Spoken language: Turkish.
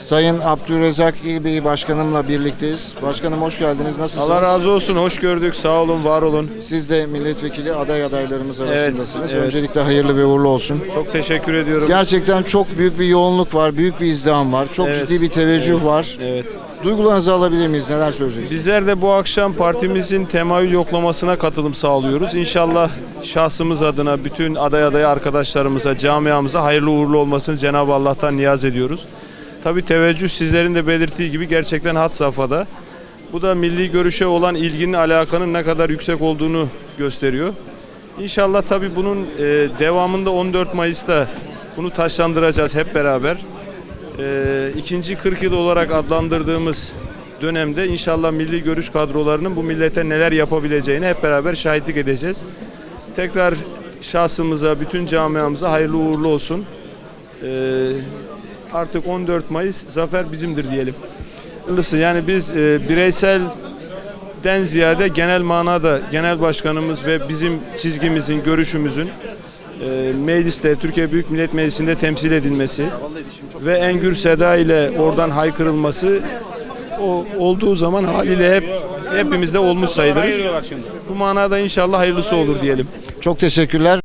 Sayın Abdülrezzak İlbey Başkanımla birlikteyiz. Başkanım hoş geldiniz. Nasılsınız? Allah razı olsun. Hoş gördük. Sağ olun, var olun. Siz de milletvekili aday adaylarımız arasındasınız. evet. Öncelikle hayırlı ve uğurlu olsun. Çok teşekkür ediyorum. Gerçekten çok büyük bir yoğunluk var, büyük bir izdiham var, çok Evet. ciddi bir teveccüh var. Evet. Duygularınızı alabilir miyiz? Neler söyleyeceksiniz? Bizler de bu akşam partimizin temayül yoklamasına katılım sağlıyoruz. İnşallah şahsımız adına bütün aday aday arkadaşlarımıza, camiamıza hayırlı uğurlu olmasını Cenab-ı Allah'tan niyaz ediyoruz. Tabii teveccüh sizlerin de belirttiği gibi gerçekten had safhada. Bu da milli görüşe olan ilginin, alakanın ne kadar yüksek olduğunu gösteriyor. İnşallah tabii bunun e, devamında 14 Mayıs'ta bunu taşlandıracağız hep beraber. E, ikinci 40 yıl olarak adlandırdığımız dönemde inşallah milli görüş kadrolarının bu millete neler yapabileceğini hep beraber şahitlik edeceğiz. Tekrar şahsımıza, bütün camiamıza hayırlı uğurlu olsun. E, artık 14 Mayıs zafer bizimdir diyelim. Yani biz e, bireysel den ziyade genel manada genel başkanımız ve bizim çizgimizin, görüşümüzün e, mecliste, Türkiye Büyük Millet Meclisi'nde temsil edilmesi ve en gür seda ile oradan haykırılması o olduğu zaman haliyle hep hepimiz de olmuş sayılırız. Bu manada inşallah hayırlısı olur diyelim. Çok teşekkürler.